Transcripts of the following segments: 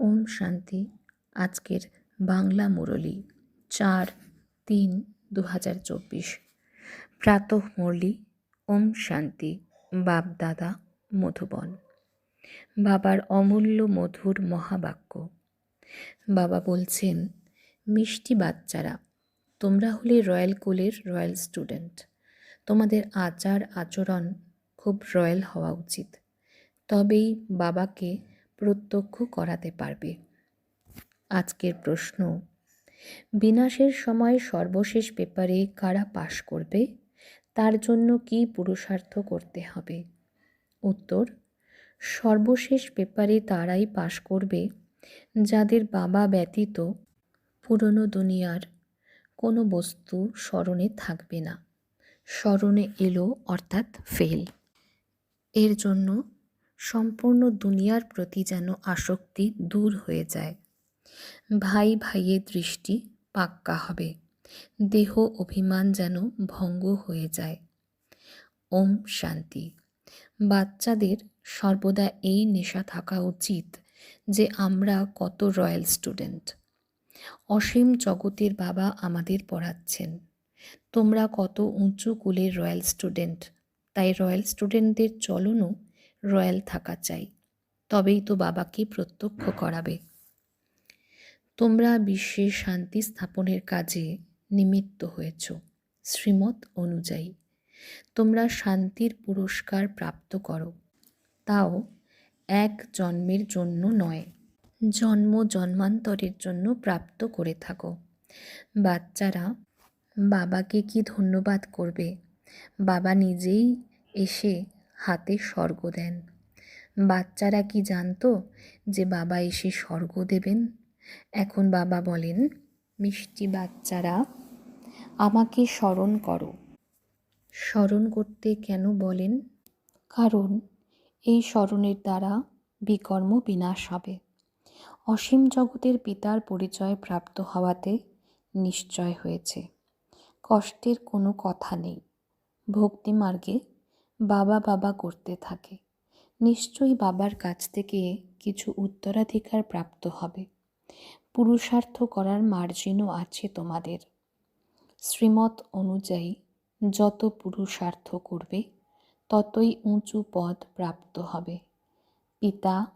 ওম শান্তি। আজকের বাংলা মুরলি, চার তিন দু হাজার চব্বিশ। প্রাতঃ মুরলি, ওম শান্তি বাপদাদা মধুবন। বাবার অমূল্য মধুর মহাবাক্য। বাবা বলছেন, মিষ্টি বাচ্চারা, তোমরা হলে রয়্যাল কুলের রয়্যাল স্টুডেন্ট। তোমাদের আচার আচরণ খুব রয়্যাল হওয়া উচিত। তবেই বাবাকে প্রত্যক্ষ করাতে পারবে। আজকের প্রশ্ন, বিনাশের সময় সর্বশেষ পেপারে কারা পাশ করবে? তার জন্য কি পুরুষার্থ করতে হবে? উত্তর, সর্বশেষ পেপারে তারাই পাশ করবে, যাদের বাবা ব্যতীত পুরনো দুনিয়ার কোনো বস্তু স্মরণে থাকবে না। স্মরণে এলো অর্থাৎ ফেল। এর জন্য সম্পূর্ণ দুনিয়ার প্রতি যেন আসক্তি দূর হয়ে যায়। ভাই ভাইয়ের দৃষ্টি পাক্কা হবে। দেহ অভিমান যেন ভঙ্গ হয়ে যায়। ওম শান্তি। বাচ্চাদের সর্বদা এই নেশা থাকা উচিত যে আমরা কত রয়্যাল স্টুডেন্ট। অসীম জগতের বাবা আমাদের পড়াচ্ছেন। তোমরা কত উঁচু কুলের রয়্যাল স্টুডেন্ট। তাই রয়্যাল স্টুডেন্টদের চলনও রয়্যাল থাকা চাই। তবেই তো বাবাকে প্রত্যক্ষ করাবে। তোমরা বিশ্বে শান্তি স্থাপনের কাজে নিমিত্ত হয়েছ শ্রীমত অনুযায়ী। তোমরা শান্তির পুরস্কার প্রাপ্ত করো। তাও এক জন্মের জন্য নয়, জন্ম জন্মান্তরের জন্য প্রাপ্ত করে থাকো। বাচ্চারা, বাবাকে কি ধন্যবাদ করবে? বাবা নিজেই এসে হাতে স্বর্গ দেন। বাচ্চারা কি জানতো যে বাবা এসে স্বর্গ দেবেন? এখন বাবা বলেন, মিষ্টি বাচ্চারা, আমাকে স্মরণ করো। স্মরণ করতে কেন বলেন? কারণ এই স্মরণের দ্বারা বিকর্ম বিনাশ হবে। অসীম জগতের পিতার পরিচয় প্রাপ্ত হওয়াতে নিশ্চয় হয়েছে। কষ্টের কোনো কথা নেই। ভক্তিমার্গে বাবা বাবা করতে থাকে। নিশ্চয়ই বাবার কাছ থেকে কিছু উত্তরাধিকার প্রাপ্ত হবে। পুরুষার্থ করার মার্জিনও আছে তোমাদের। শ্রীমত অনুযায়ী, যত পুরুষার্থ করবে, ততই উঁচু পদ প্রাপ্ত হবে। পিতা,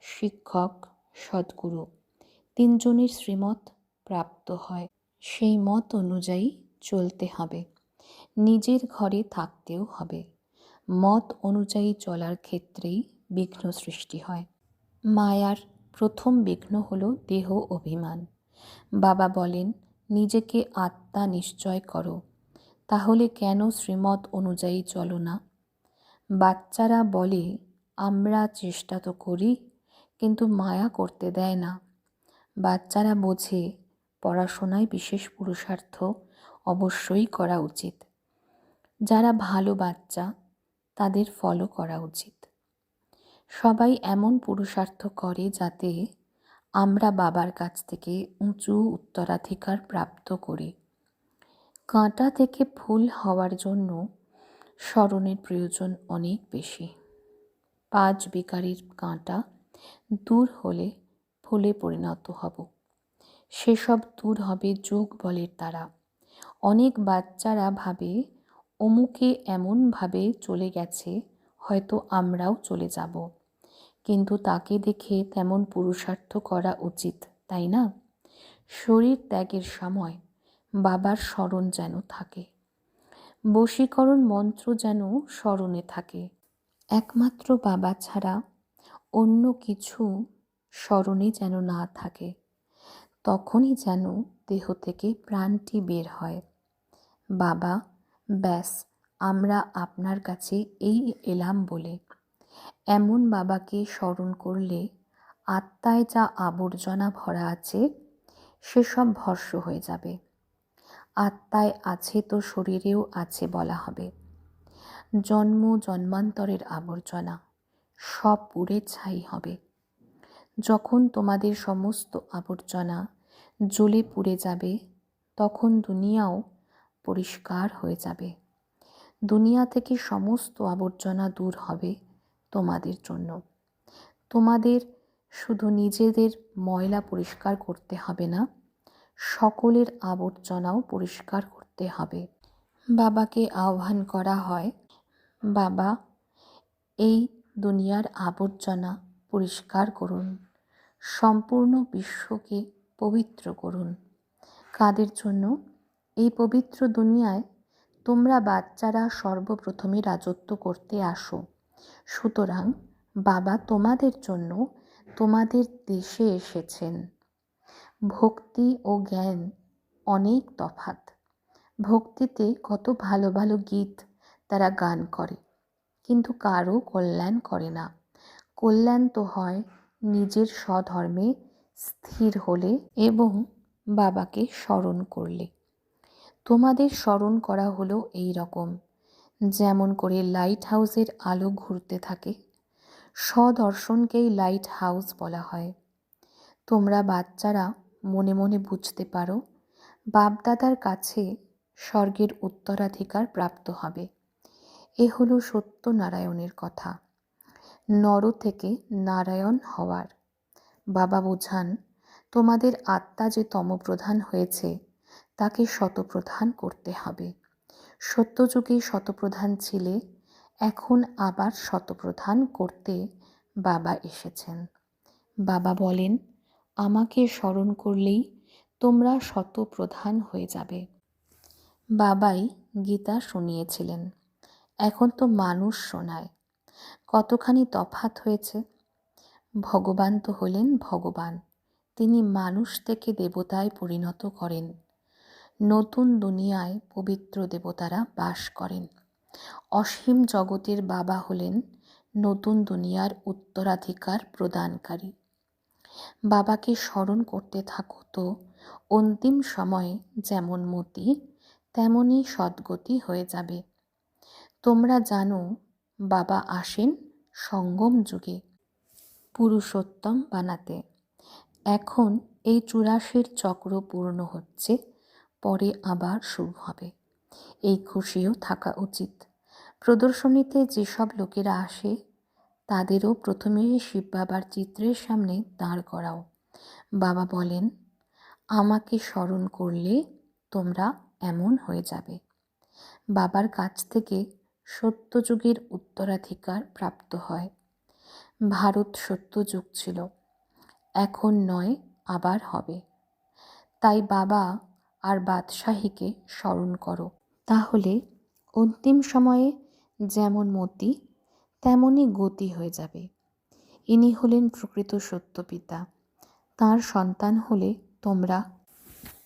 শিক্ষক, সদ্গুরু তিনজনের শ্রীমত প্রাপ্ত হয়। সেই মত অনুযায়ী চলতে হবে। নিজের ঘরে থাকতেও হবে। মত অনুযায়ী চলার ক্ষেত্রেই বিঘ্ন সৃষ্টি হয়। মায়ার প্রথম বিঘ্ন হল দেহ অভিমান। বাবা বলেন, নিজেকে আত্মা নিশ্চয় করো, তাহলে কেন শ্রীমত অনুযায়ী চলো না? বাচ্চারা বলে, আমরা চেষ্টা তো করি, কিন্তু মায়া করতে দেয় না। বাচ্চারা বোঝে, পড়াশোনায় বিশেষ পুরুষার্থ অবশ্যই করা উচিত। যারা ভালো বাচ্চা তাদের ফলো করা উচিত। সবাই এমন পুরুষার্থ করে যাতে আমরা বাবার কাছ থেকে উঁচু উত্তরাধিকার প্রাপ্ত করি। কাঁটা থেকে ফুল হওয়ার জন্য স্মরণের প্রয়োজন অনেক বেশি। পাঁচ বিকারির কাঁটা দূর হলে ফুলে পরিণত হব। সেসব দূর হবে যোগ বলের দ্বারা। অনেক বাচ্চারা ভাবে অমুকে এমনভাবে চলে গেছে, হয়তো আমরাও চলে যাব। কিন্তু তাকে দেখে তেমন পুরুষার্থ করা উচিত, তাই না? শরীর ত্যাগের সময় বাবার স্মরণ যেন থাকে। বশীকরণ মন্ত্র যেন স্মরণে থাকে। একমাত্র বাবা ছাড়া অন্য কিছু স্মরণে যেন না থাকে। তখনই যেন দেহ থেকে প্রাণটি বের হয়। বাবা ব্যাস, আমরা আপনার কাছে এই এলাম বলে। এমন বাবাকে স্মরণ করলে আত্মায় যা আবর্জনা ভরা আছে, সেসব ভস্য হয়ে যাবে। আত্মায় আছে তো শরীরেও আছে বলা হবে। জন্ম জন্মান্তরের আবর্জনা, সব পুড়ে ছাই হবে। যখন তোমাদের সমস্ত আবর্জনা জ্বলে পুড়ে যাবে, তখন দুনিয়াও পরিষ্কার হয়ে যাবে। দুনিয়া থেকে সমস্ত আবর্জনা দূর হবে তোমাদের জন্য। তোমাদের শুধু নিজেদের ময়লা পরিষ্কার করতে হবে না, সকলের আবর্জনাও পরিষ্কার করতে হবে। বাবাকে আহ্বান করা হয়, বাবা, এই দুনিয়ার আবর্জনা পরিষ্কার করুন, সম্পূর্ণ বিশ্বকে পবিত্র করুন। কাদের জন্য? এই পবিত্র দুনিয়ায় তোমরা বাচ্চারা সর্বপ্রথমে রাজত্ব করতে আসো। সুতরাং বাবা তোমাদের জন্য তোমাদের দেশে এসেছেন। ভক্তি ও জ্ঞান অনেক তফাত ভক্তিতে কত ভালো ভালো গীত তারা গান করে, কিন্তু কারও কল্যাণ করে না। কল্যাণ তো হয় নিজের স্বধর্মে স্থির হলে এবং বাবাকে স্মরণ করলে। তোমাদের স্মরণ করা হলো এই রকম। যেমন করে লাইট হাউসের আলো ঘুরতে থাকে, স্বদর্শনকেই লাইট হাউস বলা হয়। তোমরা বাচ্চারা মনে মনে বুঝতে পারো, বাপদাদার কাছে স্বর্গের উত্তরাধিকার প্রাপ্ত হবে। এ হলো সত্যনারায়ণের কথা। নর থেকে নারায়ণ হওয়ার। বাবা বোঝান, তোমাদের আত্মা যে তমপ্রধান হয়েছে তাকে শতপ্রধান করতে হবে। সত্যযুগে শতপ্রধান ছিলে, এখন আবার শতপ্রধান করতে বাবা এসেছেন। বাবা বলেন, আমাকে স্মরণ করলেই তোমরা শতপ্রধান হয়ে যাবে। বাবাই গীতা শুনিয়েছিলেন। এখন তো মানুষ শোনায়। কতখানি তফাত হয়েছে। ভগবান তো হলেন ভগবান। তিনি মানুষ থেকে দেবতায় পরিণত করেন। নতুন দুনিয়ায় পবিত্র দেবতারা বাস করেন। অসীম জগতের বাবা হলেন নতুন দুনিয়ার উত্তরাধিকার প্রদানকারী। বাবাকে স্মরণ করতে থাকো তো, অন্তিম সময়ে যেমন মতি, তেমনই সদ্গতি হয়ে যাবে। তোমরা জানো, বাবা আসেন সঙ্গম যুগে, পুরুষোত্তম বানাতে। এখন এই চুরাশির চক্র পূর্ণ হচ্ছে পরে আবার শুরু হবে। এই খুশিও থাকা উচিত। প্রদর্শনীতে যেসব লোকেরা আসে, তাদেরও প্রথমে শিব বাবার চিত্রের সামনে দাঁড় করাও। বাবা বলেন, আমাকে স্মরণ করলে তোমরা এমন হয়ে যাবে। বাবার কাছ থেকে সত্যযুগের উত্তরাধিকার প্রাপ্ত হয়। ভারত সত্যযুগ ছিল। এখন নয়, আবার হবে। তাই বাবা আর বাদশাহীকে স্মরণ করো। তাহলে অন্তিম সময়ে যেমন মতি তেমনই গতি হয়ে যাবে। ইনি হলেন প্রকৃত সত্য পিতা তাঁর সন্তান হলে তোমরা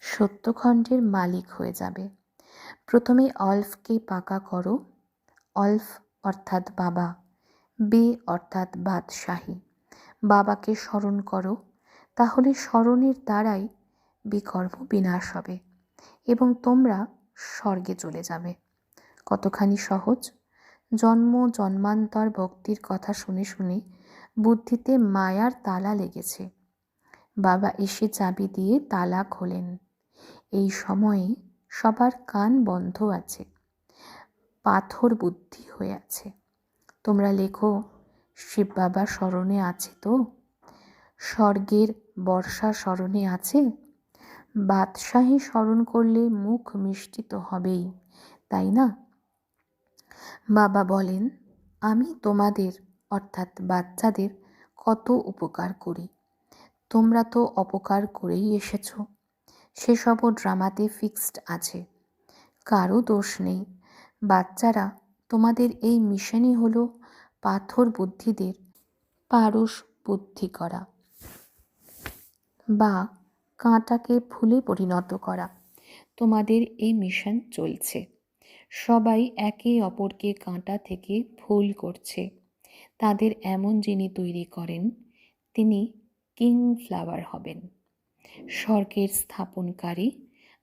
সত্যখণ্ডের মালিক হয়ে যাবে। প্রথমে অল্ফকে পাকা করো। অল্ফ অর্থাৎ বাবা, বে অর্থাৎ বাদশাহী। বাবাকে স্মরণ করো। তাহলে স্মরণের দ্বারাই বিকর্ম বিনাশ হবে। এবং তোমরা স্বর্গে চলে যাবে। কতখানি সহজ। জন্ম জন্মান্তর ভক্তির কথা শুনে শুনে বুদ্ধিতে মায়ার তালা লেগেছে। বাবা এসে চাবি দিয়ে তালা খোলেন। এই সময়ে সবার কান বন্ধ আছে। পাথর বুদ্ধি হয়ে আছে। তোমরা লেখো, শিব বাবা স্মরণে আছে তো? স্বর্গের বর্ষা স্মরণে আছে? বাদশাহী স্মরণ করলে মুখ মিষ্টি তো হবেই, তাই না? বাবা বলেন, আমি তোমাদের, অর্থাৎ বাচ্চাদের, কত উপকার করি। তোমরা তো অপকার করেই এসেছ। সেসবও ড্রামাতে ফিক্সড আছে। কারও দোষ নেই। বাচ্চারা, তোমাদের এই মিশনই হলো পাথর বুদ্ধিদের পারস বুদ্ধি করা। বা কাঁটাকে ফুলে পরিণত করা। তোমাদের এই মিশন চলছে। সবাই একে অপরকে কাঁটা থেকে ফুল করছে। তাদের এমন যিনি তৈরি করেন, তিনি কিং ফ্লাওয়ার হবেন। স্বর্গের স্থাপনকারী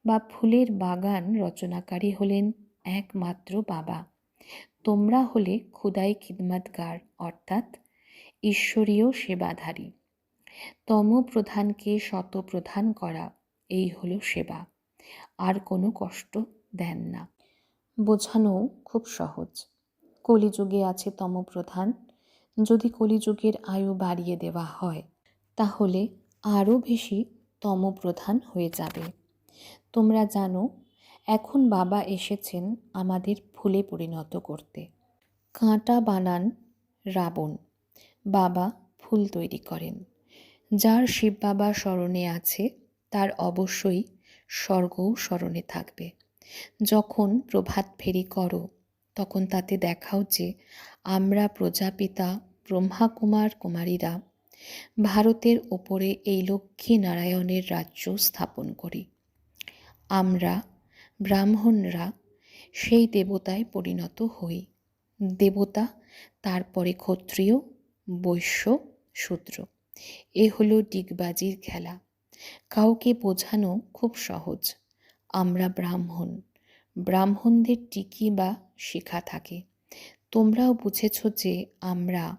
বা ফুলের বাগান রচনাকারী হলেন একমাত্র বাবা। তোমরা হলে খুদাই খিদমাতগার, অর্থাৎ ঈশ্বরীয় সেবাধারী। তম প্রধানকে শত প্রধান করা, এই হলো সেবা। আর কোনো কষ্ট দেন না। বোঝানো খুব সহজ। কলিযুগে আছে তম প্রধান যদি কলিযুগের আয়ু বাড়িয়ে দেওয়া হয়, তাহলে আরও বেশি তমপ্রধান হয়ে যাবে। তোমরা জানো, এখন বাবা এসেছেন আমাদের ফুলে পরিণত করতে। কাঁটা বানান রাবণ। বাবা ফুল তৈরি করেন। যার শিব বাবা স্মরণে আছে, তার অবশ্যই স্বর্গও স্মরণে থাকবে। যখন প্রভাত ফেরি করো, তখন তাতে দেখাও যে আমরা প্রজাপিতা, ব্রহ্মাকুমার কুমারীরা ভারতের ওপরে এই লক্ষ্মী নারায়ণের রাজ্য স্থাপন করি। আমরা ব্রাহ্মণরা সেই দেবতায় পরিণত হই। দেবতা, তারপরে ক্ষত্রিয়, বৈশ্য, শূদ্র। এ হলো ডিগবাজির খেলা। কাউকে বোঝানো খুব সহজ। আমরা ব্রাহ্মণ। ব্রাহ্মণদের টিকি বা শিখা থাকে। তোমরাও বুঝেছ যে আমরা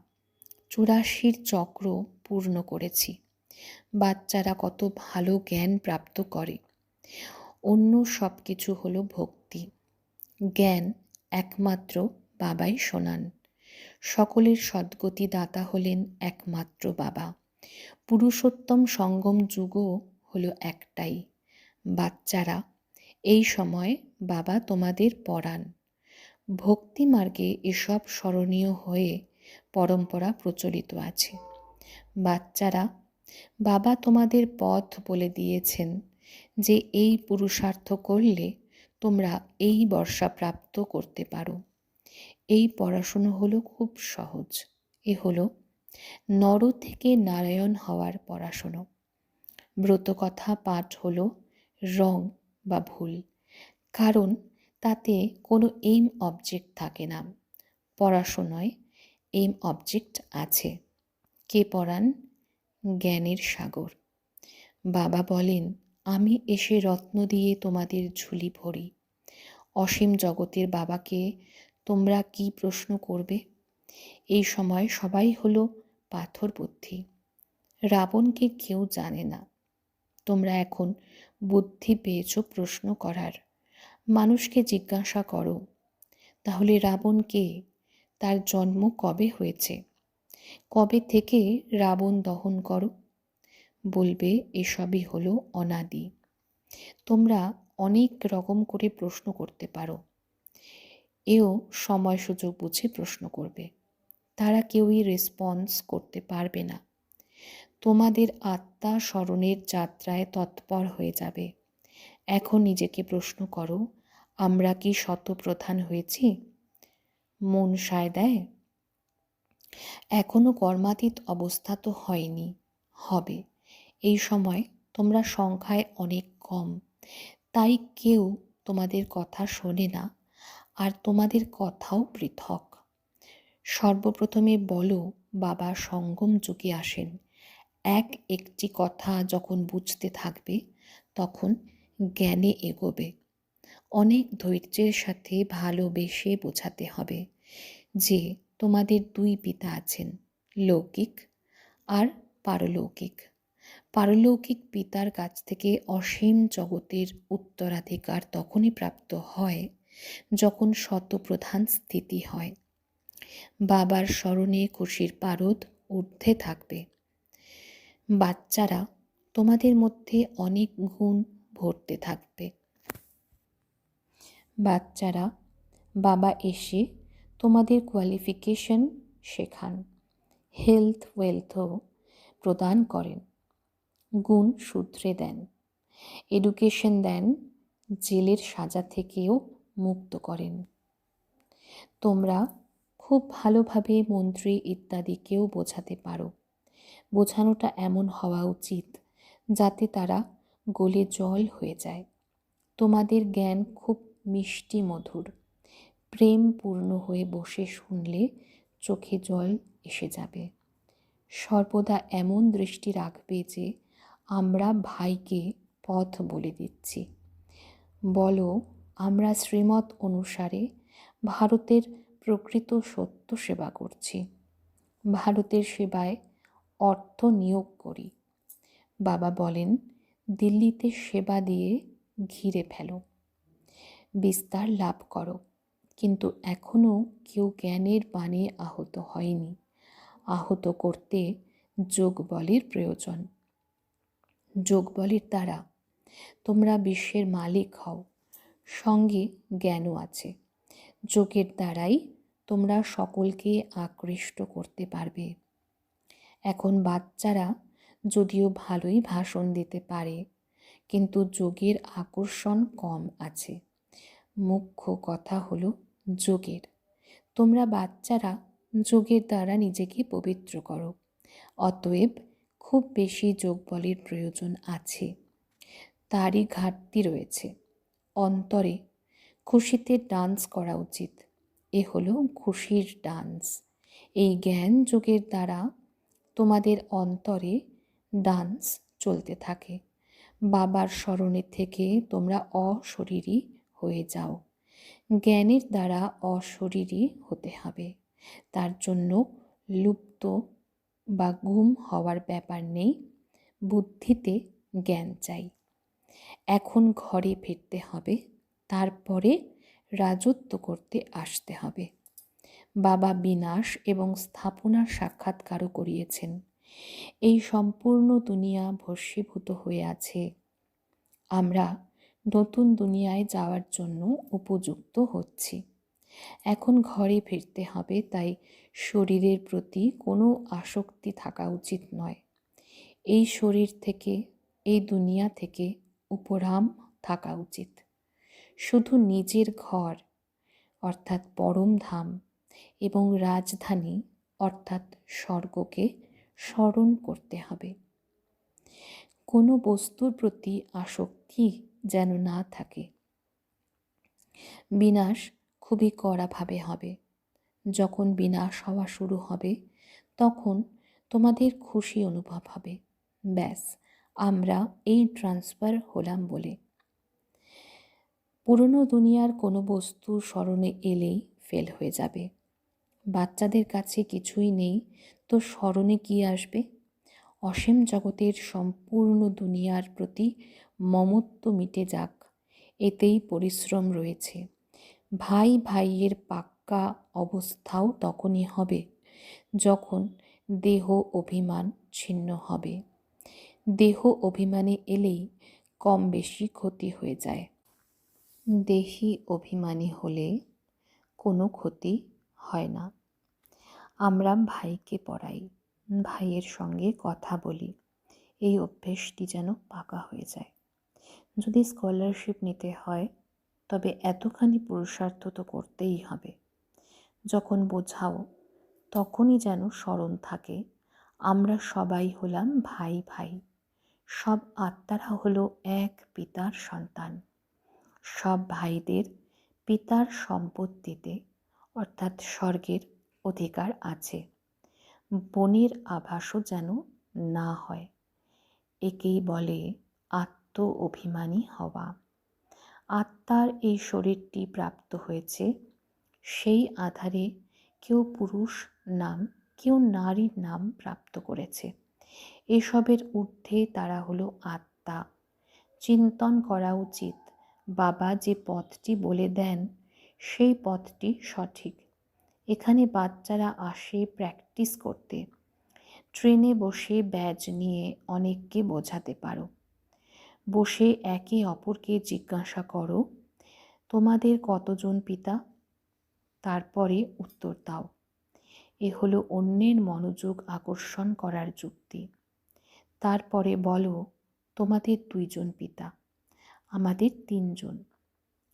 চুরাশির চক্র পূর্ণ করেছি। বাচ্চারা কত ভালো জ্ঞান প্রাপ্ত করে। অন্য সব কিছু হলো ভক্তি। জ্ঞান একমাত্র বাবাই শোনান সকলের সদ্গতি দাতা হলেন একমাত্র বাবা। পুরুষোত্তম সঙ্গম যুগও হলো একটাই। বাচ্চারা, এই সময় বাবা তোমাদের পড়ান ভক্তি মার্গে এসব স্মরণীয় হয়ে পরম্পরা প্রচলিত আছে। বাচ্চারা, বাবা তোমাদের পথ বলে দিয়েছেন যে এই পুরুষার্থ করলে তোমরা এই বর্ষা প্রাপ্ত করতে পারো। এই পড়াশুনো হলো খুব সহজ। এ হলো নর থেকে নারায়ণ হওয়ার পড়াশুনো। ব্রতকথা পাঠ হলো রং বা ভুল, কারণ তাতে কোনো এইম অবজেক্ট থাকে না। পড়াশোনায় এইম অবজেক্ট আছে। কে পড়ান? জ্ঞানের সাগর। বাবা বলেন, আমি এসে রত্ন দিয়ে তোমাদের ঝুলি ভরি। অসীম জগতের বাবাকে তোমরা কি প্রশ্ন করবে? এই সময় সবাই হলো পাথর বুদ্ধি। রাবণকে কেউ জানে না। তোমরা এখন বুদ্ধি পেয়েছ প্রশ্ন করার। মানুষকে জিজ্ঞাসা করো, তাহলে রাবণ কে? তার জন্ম কবে হয়েছে? কবে থেকে রাবণ দহন করো? বলবে, এসবই হলো অনাদি। তোমরা অনেক রকম করে প্রশ্ন করতে পারো। এও সময় সুযোগ বুঝে প্রশ্ন করবে। তারা কেউই রেসপন্স করতে পারবে না। তোমাদের আত্মা স্মরণের যাত্রায় তৎপর হয়ে যাবে। এখন নিজেকে প্রশ্ন করো, আমরা কি শতপ্রধান হয়েছি? মন সায় দেয় এখনও কর্মাতীত অবস্থা তো হয়নি, হবে। এই সময় তোমরা সংখ্যায় অনেক কম, তাই কেউ তোমাদের কথা শোনে না, আর তোমাদের কথাও পৃথক। সর্বপ্রথমে বলো, বাবা সঙ্গম যুগে আসেন। এক একটি কথা যখন বুঝতে থাকবে, তখন জ্ঞানে এগোবে। অনেক ধৈর্যের সাথে ভালোবেসে বোঝাতে হবে যে, তোমাদের দুই পিতা আছেন, লৌকিক আর পারলৌকিক। পারলৌকিক পিতার কাছ থেকে অসীম জগতের উত্তরাধিকার তখনই প্রাপ্ত হয় যখন শতপ্রধান স্থিতি হয়। বাবার স্মরণে খুশির পারদ ঊর্ধ্বে থাকবে। বাচ্চারা তোমাদের মধ্যে অনেক গুণ ভরতে থাকবে। বাচ্চারা, বাবা এসে তোমাদের কোয়ালিফিকেশন শেখান। হেলথ ওয়েলথও প্রদান করেন। গুণ সূত্রে দেন। এডুকেশন দেন, জেলের সাজা থেকেও মুক্ত করেন। তোমরা খুব ভালোভাবে মন্ত্রী ইত্যাদিকেও বোঝাতে পারো। বোঝানোটা এমন হওয়া উচিত যাতে তারা গলে জল হয়ে যায়। তোমাদের জ্ঞান খুব মিষ্টি মধুর। প্রেম পূর্ণ হয়ে বসে শুনলে চোখে জল এসে যাবে। সর্বদা এমন দৃষ্টি রাখবে যে আমরা ভাইকে পথ বলে দিচ্ছি। বলো, আমরা শ্রীমত অনুসারে ভারতের প্রকৃত সত্য সেবা করছি। ভারতের সেবায় অর্থ নিয়োগ করি। বাবা বলেন, দিল্লিতে সেবা দিয়ে ঘিরে ফেলো। বিস্তার লাভ করো। কিন্তু এখনও কেউ জ্ঞানের বাণে আহত হয়নি। আহত করতে যোগবলের প্রয়োজন। যোগবলের দ্বারা তোমরা বিশ্বের মালিক হও। সঙ্গে জ্ঞানও আছে। যোগের দ্বারাই তোমরা সকলকে আকৃষ্ট করতে পারবে। এখন বাচ্চারা যদিও ভালোই ভাষণ দিতে পারে, কিন্তু যোগের আকর্ষণ কম আছে। মুখ্য কথা হলো যোগের। তোমরা বাচ্চারা যোগের দ্বারা নিজেকে পবিত্র করো, অতএব খুব বেশি যোগ বলের প্রয়োজন আছে। তারই ঘাটতি রয়েছে। অন্তরে খুশিতে ডান্স করা উচিত। এ হলো খুশির ডান্স। এই জ্ঞান যোগের দ্বারা তোমাদের অন্তরে ডান্স চলতে থাকে। বাবার স্মরণে থেকে তোমরা অশরীরী হয়ে যাও। জ্ঞানের দ্বারা অশরীরী হতে হবে। তার জন্য লুপ্ত বা গুম হওয়ার ব্যাপার নেই। বুদ্ধিতে জ্ঞান চাই। এখন ঘরে ফিরতে হবে। তারপরে রাজত্ব করতে আসতে হবে। বাবা বিনাশ এবং স্থাপনার সাক্ষাৎকারও করিয়েছেন। এই সম্পূর্ণ দুনিয়া ভস্মীভূত হয়ে আছে। আমরা নতুন দুনিয়ায় যাওয়ার জন্য উপযুক্ত হচ্ছি। এখন ঘরে ফিরতে হবে, তাই শরীরের প্রতি কোনো আসক্তি থাকা উচিত নয়। এই শরীর থেকে, এই দুনিয়া থেকে উপরাম থাকা উচিত। শুধু নিজের ঘর, অর্থাৎ পরম ধাম, এবং রাজধানী, অর্থাৎ স্বর্গকে স্মরণ করতে হবে। কোনো বস্তুর প্রতি আসক্তি যেন না থাকে। বিনাশ খুবই কড়াভাবে হবে। যখন বিনাশ হওয়া শুরু হবে, তখন তোমাদের খুশি অনুভব হবে। ব্যাস, আমরা এই ট্রান্সফার হলাম বলে। পুরনো দুনিয়ার কোনো বস্তু স্মরণে এলেই ফেল হয়ে যাবে। বাচ্চাদের কাছে কিছুই নেই, তো স্মরণে কি আসবে? অসীম জগতের সম্পূর্ণ দুনিয়ার প্রতি মমত্ব মিটে যাক, এতেই পরিশ্রম রয়েছে। ভাই ভাইয়ের পাক্কা অবস্থাও তখনই হবে, যখন দেহ অভিমান ছিন্ন হবে। দেহ অভিমানে এলেই কম বেশি ক্ষতি হয়ে যায়। দেহি অভিমানী হলে কোনো ক্ষতি হয় না। আমরা ভাইকে পড়াই, ভাইয়ের সঙ্গে কথা বলি, এই অভ্যেসটি যেন পাকা হয়ে যায়। যদি স্কলারশিপ নিতে হয়, তবে এতখানি পুরুষার্থ তো করতেই হবে। যখন বোঝাও, তখনই যেন স্মরণ থাকে, আমরা সবাই হলাম ভাই ভাই সব আত্মারা হলো এক পিতার সন্তান। সব ভাইদের পিতার সম্পত্তিতে, অর্থাৎ স্বর্গের অধিকার আছে। বনের আভাসও যেন না হয়, একেই বলে আত্ম অভিমানী হওয়া। আত্মার এই শরীরটি প্রাপ্ত হয়েছে, সেই আধারে কেউ পুরুষ নাম, কেউ নারীর নাম প্রাপ্ত করেছে। এসবের ঊর্ধ্বে তারা হলো আত্মা। চিন্তন করা উচিত বাবা যে পথটি বলে দেন, সেই পথটি সঠিক। এখানে বাচ্চারা আসে প্র্যাকটিস করতে। ট্রেনে বসে ব্যাজ নিয়ে অনেককে বোঝাতে পারো। বসে একে অপরকে জিজ্ঞাসা করো, তোমাদের কতজন পিতা? তারপরে উত্তর দাও। এ হলো অন্যের মনোযোগ আকর্ষণ করার যুক্তি। তারপরে বলো, তোমাদের দুইজন পিতা। আমাদের তিনজন।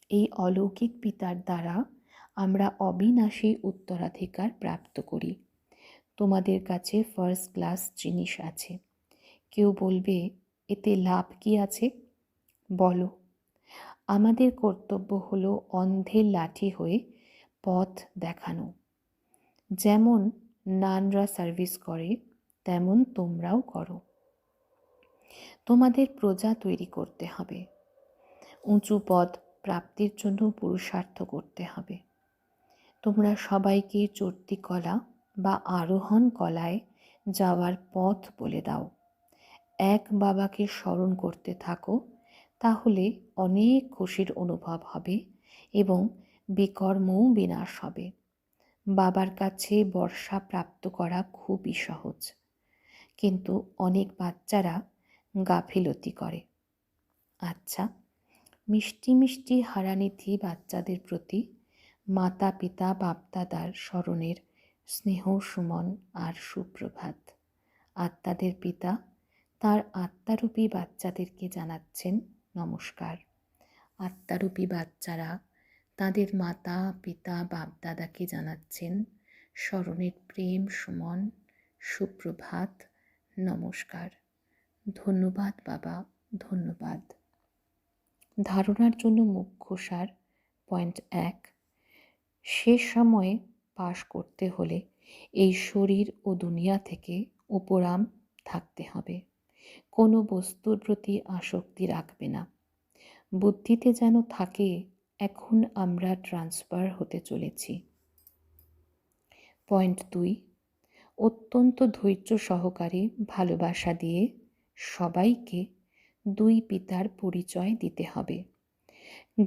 এই অলৌকিক পিতার দ্বারা আমরা অবিনাশী উত্তরাধিকার প্রাপ্ত করি। তোমাদের কাছে ফার্স্ট ক্লাস জিনিস আছে। কেউ বলবে, এতে লাভ কি আছে? বলো। আমাদের কর্তব্য হলো অন্ধের লাঠি হয়ে পথ দেখানো। যেমন নানরা সার্ভিস করে, তেমন তোমরাও করো। তোমাদের প্রজা তৈরি করতে হবে। উঁচু পদ প্রাপ্তির জন্য পুরুষার্থ করতে হবে। তোমরা সবাইকে চর্তি কলা বা আরোহণ কলায় যাওয়ার পথ বলে দাও। এক বাবাকে স্মরণ করতে থাকো, তাহলে অনেক খুশির অনুভব হবে এবং বিকর্মও বিনাশ হবে। বাবার কাছে বর্ষা প্রাপ্ত করা খুবই সহজ। কিন্তু অনেক বাচ্চারা গাফিলতি করে। আচ্ছা মিষ্টি মিষ্টি হারানিধি বাচ্চাদের প্রতি মাতা পিতা বাপদাদার স্মরণের স্নেহ সুমন আর সুপ্রভাত। আত্মাদের পিতা তার আত্মারূপী বাচ্চাদেরকে জানাচ্ছেন নমস্কার। আত্মারূপী বাচ্চারা তাদের মাতা, পিতা, বাপদাদাকে জানাচ্ছেন স্মরণের প্রেম সুমন, সুপ্রভাত, নমস্কার। ধন্যবাদ বাবা, ধন্যবাদ। ধারণার জন্য মুখ্য সার পয়েন্ট এক। শেষ সময়ে পাশ করতে হলে এই শরীর ও দুনিয়া থেকে উপরাম থাকতে হবে। কোনো বস্তুর প্রতি আসক্তি রাখবে না। বুদ্ধিতে যেন থাকে, এখন আমরা ট্রান্সফার হতে চলেছি। পয়েন্ট দুই, অত্যন্ত ধৈর্য সহকারে ভালোবাসা দিয়ে সবাইকে দুই পিতার পরিচয় দিতে হবে।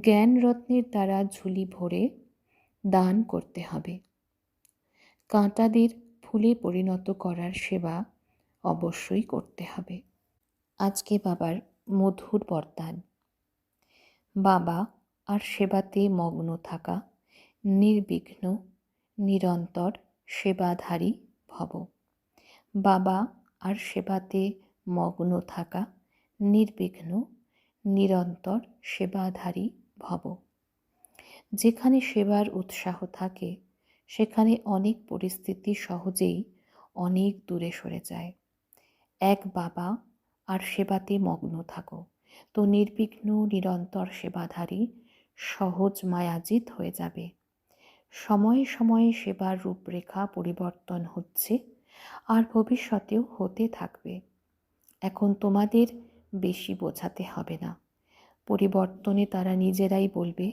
জ্ঞান রত্নের দ্বারা ঝুলি ভরে দান করতে হবে। কাঁটাদের ফুলে পরিণত করার সেবা অবশ্যই করতে হবে। আজকে বাবার মধুর বরদান। বাবা আর সেবাতে মগ্ন থাকা নির্বিঘ্ন, নিরন্তর সেবাধারী ভব। বাবা আর সেবাতে মগ্ন থাকা নির্বিঘ্ন, নিরন্তর সেবাধারী ভব। যেখানে সেবার উৎসাহ থাকে, সেখানে অনেক পরিস্থিতি সহজেই অনেক দূরে সরে যায়। এক বাবা আর সেবাতে মগ্ন থাকো। তো নির্বিঘ্ন, নিরন্তর সেবাধারী সহজ মায়াজিত হয়ে যাবে। সময়ে সময়ে সেবার রূপরেখা পরিবর্তন হচ্ছে আর ভবিষ্যতেও হতে থাকবে। এখন তোমাদের বেশি বোঝাতে হবে না। পরিবর্তনে তারা নিজেরাই বলবে,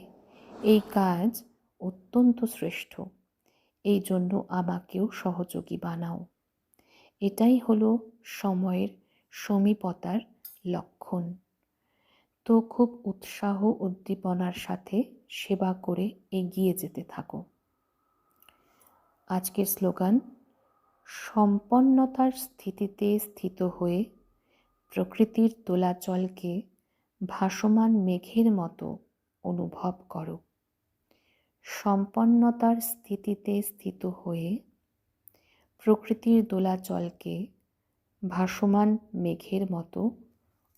এই কাজ অত্যন্ত শ্রেষ্ঠ। এই জন্য আমাকেও সহযোগী বানাও। এটাই হলো সময়ের সমীপতার লক্ষণ। তো খুব উৎসাহ উদ্দীপনার সাথে সেবা করে এগিয়ে যেতে থাকো। আজকের স্লোগান, সম্পন্নতার স্থিতিতে স্থিত হয়ে প্রকৃতির দোলাচলকে ভাসমান মেঘের মতো অনুভব করো। সম্পন্নতার স্থিতিতে স্থিত হয়ে প্রকৃতির দোলাচলকে ভাসমান মেঘের মতো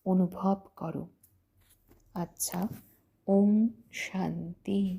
অনুভব করো। আচ্ছা ওম শান্তি।